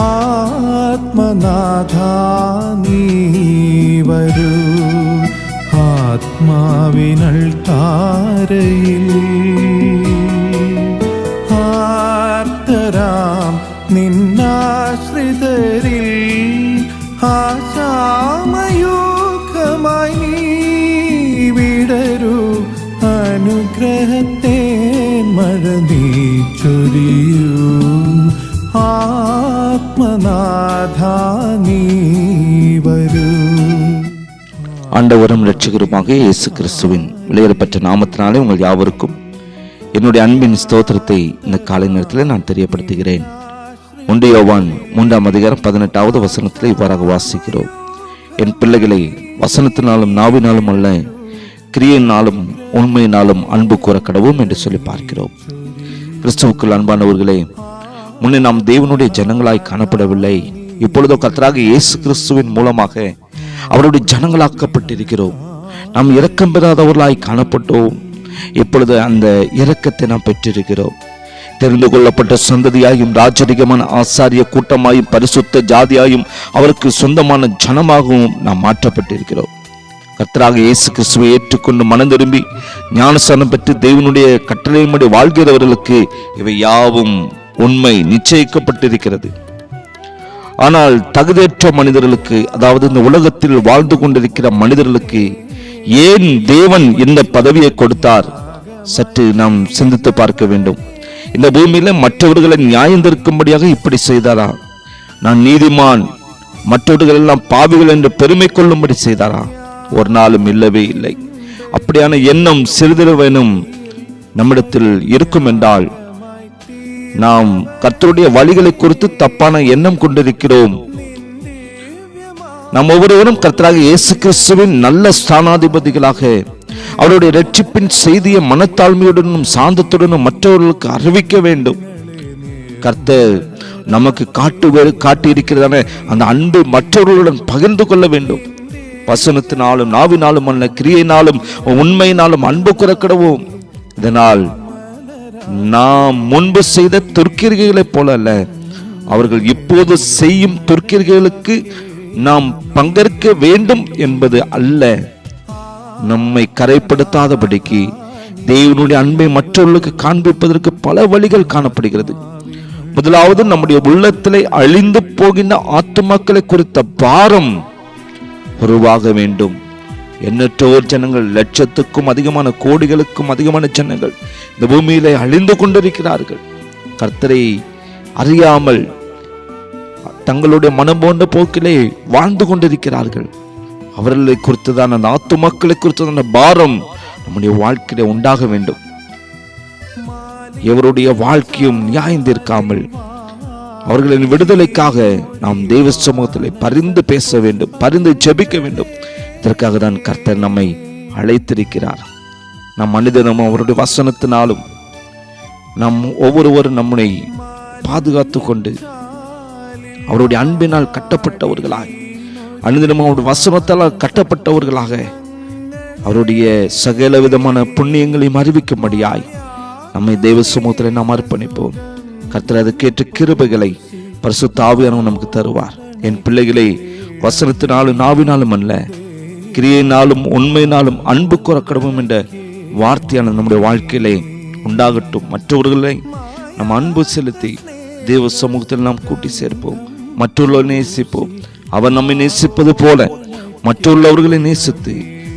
ആത്മനാഥ നീ വരൂ ആത്മാവിനൾ താരയിൽ. ആർത്തരാം നിന്നാശ്രിതരിൽ. ആശാമയോഗമായി വിടരൂ. അനുഗ്രഹത്തെ മഴ നീ ചൊരിയൂ. ஆத்மநாதா நீ ஆண்டவரும் ரட்சகருமாக இயேசு கிறிஸ்துவின் விளையாடப்பட்ட நாமத்தினாலே உங்கள் யாவருக்கும் என்னுடைய அன்பின் ஸ்தோத்திரத்தை இந்த காலை நேரத்தில் நான் தெரியப்படுத்துகிறேன். ஒன்றியவான் மூன்றாம் அதிகாரம் பதினெட்டாவது வசனத்தில் இவ்வாறாக வாசிக்கிறோம். என் பிள்ளைகளை வசனத்தினாலும் நாவினாலும் அல்ல கிரியினாலும் உண்மையினாலும் அன்பு கூற கடவும் என்று சொல்லி பார்க்கிறோம். கிறிஸ்துவுக்குள் அன்பானவர்களே முன்னே நாம் தேவனுடைய ஜனங்களாய் காணப்படவில்லை. இப்பொழுதோ கத்தராக இயேசு கிறிஸ்துவின் மூலமாக அவருடைய ஜனங்களாக்கப்பட்டிருக்கிறோம். நாம் இரக்கம் பெறாதவர்களாய் காணப்பட்டோம். இப்பொழுது அந்த இரக்கத்தை நாம் பெற்றிருக்கிறோம். தெரிந்து கொள்ளப்பட்ட சந்ததியாயும் ராஜரிகமான ஆசாரிய கூட்டமாயும் பரிசுத்த ஜாதியாயும் அவருக்கு சொந்தமான ஜனமாகவும் நாம் மாற்றப்பட்டிருக்கிறோம். கர்த்தராக இயேசு கிறிஸ்துவை ஏற்றுக்கொண்டு மனம் திரும்பி ஞானஸ்தானம் பெற்று தேவனுடைய கட்டளையின்படி வாழ்கிறவர்களுக்கு இவை யாவும் உண்மை நிச்சயிக்கப்பட்டிருக்கிறது. ஆனால் தகுதியற்ற மனிதர்களுக்கு அதாவது இந்த உலகத்தில் வாழ்ந்து கொண்டிருக்கிற மனிதர்களுக்கு ஏன் தேவன் இந்த பதவியை கொடுத்தார்? சற்று நாம் சிந்தித்து பார்க்க வேண்டும். இந்த பூமியில மற்றவர்களை நியாயந்திருக்கும்படியாக இப்படி செய்தாரா? நான் நீதிமான் மற்றவர்கள் எல்லாம் பாவிகள் என்று பெருமை கொள்ளும்படி செய்தாரா? ஒரு நாளும் இல்லவே இல்லை. அப்படியான எண்ணம் சிறிதளவேனும் நம்மிடத்தில் இருக்கும் என்றால் நாம் கர்த்தருடைய வழிகளை குறித்து தப்பான எண்ணம் கொண்டிருக்கிறோம். நாம் ஒவ்வொருவரும் கர்த்தராக இயேசு கிறிஸ்துவின் நல்ல ஸ்தானாதிபதிகளாக அவருடைய ரட்சிப்பின் செய்தியை மனத்தாழ்மையுடனும் சாந்தத்துடனும் மற்றவர்களுக்கு அறிவிக்க வேண்டும். கர்த்தர் நமக்கு காட்டு வேறு காட்டி இருக்கிறதான அந்த அன்பை மற்றவர்களுடன் பகிர்ந்து கொள்ள வேண்டும். வசனத்தினாலும் நாவினாலும் அல்ல கிரியையினாலும் உண்மையினாலும் அன்பு குறக்கிடவும் இதனால் நாம் முன்பு செய்த துர்க்கிரிகளைப் போல அல்ல. அவர்கள் இப்போது செய்யும் துர்க்கிரிகளுக்கு நாம் பங்கேற்க வேண்டும் என்பது அல்ல. நம்மை கரைப்படுத்தாதபடிக்கு தேவனுடைய அன்பை மற்றவர்களுக்கு காண்பிப்பதற்கு பல வழிகள் காணப்படுகிறது. முதலாவது நம்முடைய உள்ளத்திலே அழிந்து போகின்ற ஆத்துமாக்களை குறித்த பாரம் உருவாக வேண்டும். எண்ணற்றோர் ஜனங்கள் லட்சத்துக்கும் அதிகமான கோடிகளுக்கும் அதிகமான ஜனங்கள் இந்த பூமியிலே அழிந்து கொண்டிருக்கிறார்கள். கர்த்தரை அறியாமல் தங்களுடைய மனம் போன்ற போக்கிலே வாழ்ந்து கொண்டிருக்கிறார்கள். அவர்களை குறித்ததான நாத்து மக்களை குறித்ததான பாரம் நம்முடைய வாழ்க்கையில உண்டாக வேண்டும். எவருடைய வாழ்க்கையும் நியாயந்திருக்காமல் அவர்களின் விடுதலைக்காக நாம் தெய்வ சமூகத்தில் பரிந்து பேச வேண்டும் பரிந்து ஜெபிக்க வேண்டும். இதற்காக தான் கர்த்தர் நம்மை அழைத்திருக்கிறார். நம் மனிதனும் அவருடைய வசனத்தினாலும் நம் ஒவ்வொருவரும் நம்மை பாதுகாத்து கொண்டு அவருடைய அன்பினால் கட்டப்பட்டவர்களாய் அனுதினமும் அவருடைய வசனத்தால் கட்டப்பட்டவர்களாக அவருடைய சகல விதமான புண்ணியங்களையும் அறிவிக்கும்படியாய் நம்மை தெய்வ சமூகத்தில் நாம் அர்ப்பணிப்போம். கர்த்தர் அதுக்கேற்ற கிருபைகளை பரிசுத்த ஆவியானவர் நமக்கு தருவார். என் பிள்ளைகளை வசனத்தினாலும் நாவினாலும் அல்ல கிரியையினாலும் உண்மையினாலும் அன்பு குறக்கடவும் என்ற வார்த்தையான நம்முடைய வாழ்க்கையிலே உண்டாகட்டும். மற்றவர்களை நம் அன்பு செலுத்தி தேவ சமூகத்தில் நாம் கூட்டி சேர்ப்போம். மற்றவர்களை நேசிப்போம். அவர் நம்மை நேசிப்பது போல மற்றவர்களை நேசித்து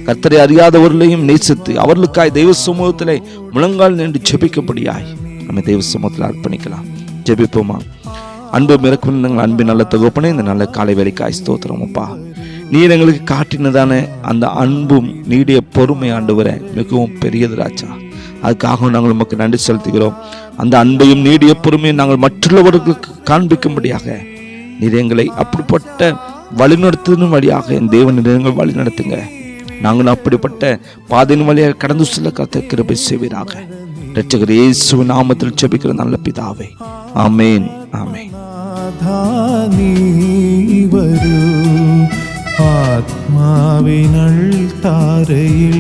கர்த்தரை அறியாதவர்களையும் நேசித்து அவர்களுக்காய் தெய்வ சமூகத்திலே முழங்கால் நின்று ஜெபிக்கப்படியாய் நம்ம தெய்வ சமூகத்தில் அர்ப்பணிக்கலாம். ஜெபிப்போமா? அன்பு மிரக்கும் எங்கள் அன்பின் நல்ல தொகுப்பனே இந்த நல்ல காலை வேலைக்காய் ஸ்தோத்திரம் அப்பா. நீர் எங்களுக்கு காட்டினதான அந்த அன்பும் நீடிய பொறுமை ஆண்டு வர மிகவும் பெரியது ராஜா. அதுக்காக நாங்கள் உமக்கு நன்றி செலுத்துகிறோம். அந்த அன்பையும் நீடிய பொறுமையும் நாங்கள் மற்றவர்களுக்கு காண்பிக்கும்படியாக நீர் எங்களை அப்படிப்பட்ட வழிநடத்தினும் வழியாக என் தேவன் நீங்கள் வழி நடத்துங்க நாங்கள் அப்படிப்பட்ட பாதையின் வழியாக கடந்து செல்ல கத்த கிருபை செய்வீராக. ரட்சகர் இயேசு நாமத்தில் செபிக்கிற நல்ல பிதாவே. ஆமேன் ஆமேன். ആത്മാവിനൾ താരയിൽ